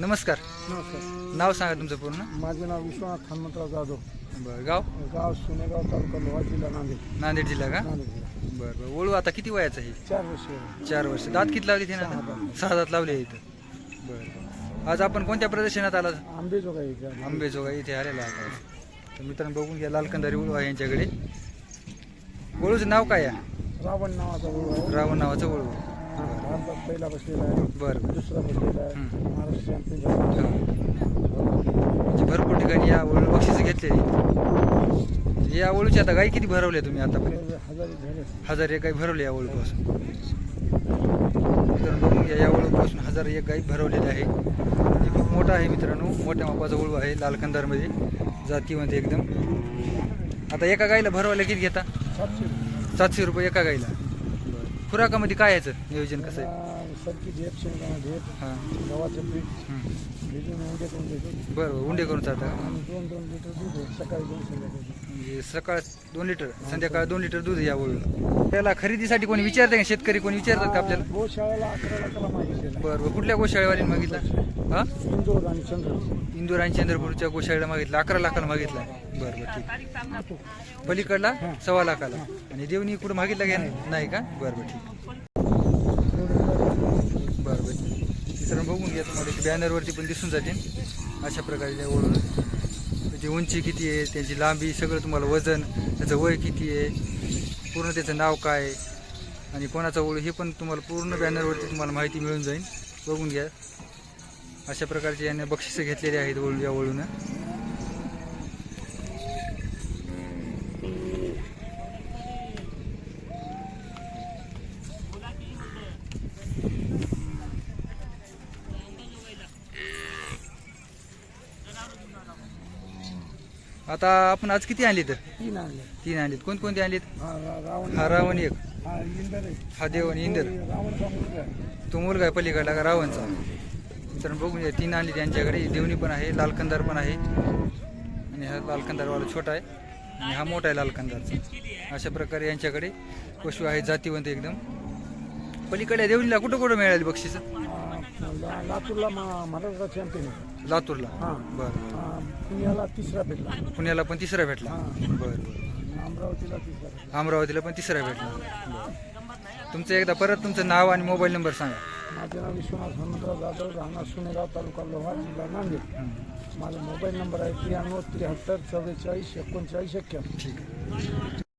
नमस्कार. नमस्कार. नाव सांगा तुमचं पूर्ण. माझे नाव विश्वनाथ हनुमंतराव जाधव. बरं गाव? गाव सोनेगाव तालुका लोहा जिल्हा नांदेड. नांदेड जिल्हा का? नांदेड जिल्हा. बरं बरं. ओळू आता किती वयाचं आहे? चार वर्ष चार वर्ष. दात किती लावली ते ना सहा दात. लावले इथं बरं. आज आपण कोणत्या प्रदर्शनात आला? आंबे जो काही इथे. आंबेजोगा इथे आलेला आहे. तर मित्रांनो बघून घ्या लालकंदारी ओळू आहे यांच्याकडे. ओळूचं नाव काय आहे? रावण नावाचा ओळू आहे. रावण नावाचं ओळू. पहिला बसलेला आहे बरं. दुसरा बसलेला आहे. महाराष्ट्र चॅम्पियन. झाला. म्हणजे भरपूर ठिकाणी या ओळू बक्षीस घेतलेली या ओळूची आता गाई किती भरवल्या तुम्ही आतापर्यंत? हे हजारी एक गाई भरवली या ओळूपासून. मित्रांनो बघून या ओळूपासून हजार एक गाई भरवलेली आहे. हे खूप मोठा आहे मित्रांनो. मोठ्या मापाचा ओळू आहे लालकंदारमध्ये. जातीमध्ये एकदम. आता एका गाईला भरवायला किती घेता? सातशे सातशे रुपये एका गाईला. खुराकामध्ये काय याचं नियोजन कसं आहे? सरकी झेप शेंगदाणा झेप गव्हाचं पीठ. भिजून उंडे करून देतो. बरं बरं उंडे करून चालता का? आणि दोन दोन लिटर दूध आहे. सकाळी दोन संध्याकाळी म्हणजे सकाळ दोन लिटर संध्याकाळ दोन लिटर दूध या ओळूला. त्याला खरेदीसाठी कोणी विचारते का? शेतकरी कोणी विचारतात का आपल्याला? गोशाळेला अकरा लाखाला मागितलेला बरं बरं. कुठल्या गोशाळेवालीने मागितला? हां? इंदोर आणि चंद्र इंदूर आणि चंद्रपूरच्या गोशाळेला मागितला अकरा लाखाला मागितला. बरं बरं ठीक. पलीकडला सव्वा लाखाला. आणि देवणी कुठं मागितला घ्या नाही का? बरं बरं ठीक बरं बरं मित्रांनो बघून तुम्हाला बॅनरवरती पण दिसून जातील अशा प्रकारे त्या त्याची उंची किती आहे त्याची लांबी सगळं तुम्हाला वजन त्याचं वय किती आहे पूर्ण त्याचं नाव काय आणि कोणाचा ओळू हे पण तुम्हाला पूर्ण बॅनरवरती तुम्हाला माहिती मिळून जाईल. बघून घ्या. अशा प्रकारचे याने बक्षिसं घेतलेली आहेत वळू या ओळूनं. आता आपण आज किती आणलीत? तीन आणले. तीन आणलीत. कोणकोणती आणलीत? हा रा- रावण. हा रावण एक. हा इंदर आहे हा देव आणि इंदर आहे. तो मुलगा आहे पलीकडला का रावणचा? मित्रांनो बघून तीन आणली त्यांच्याकडे देवणी पण आहे लालकंदार पण आहे. आणि हा लालकंदारवाला छोटा आहे. आणि हा मोठा आहे लालकंदारचा अशा प्रकारे यांच्याकडे पशु आहेत जातीवंत एकदम. पलीकडे देवणीला कुठं कुठं मिळाली बक्षीस? हा, ला- लातूरला मा- चॅम्पियन आहे. लातूरला? हा. बरं हा, पुण्याला तिसरा भेटला. पुण्याला पण तिसरा भेटला? हा. बरं बरं. अमरावतीला तिसरा भेटला. अमरावतीला पण तिसरा भेटला. बरं. तुमचं एकदा परत तुमचं नाव आणि मोबाईल नंबर सांगा. माझे नाव विश्वनाथ हनुमंतराव जाधव राहणार सुनेगाव तालुका लोहा जिल्हा नांदेड. माझा मोबाईल नंबर आहे त्र्याण्णव त्र्याहत्तर चव्वेचाळीस एकोणचाळीस एक्क्याण्णव. ठीक आहे.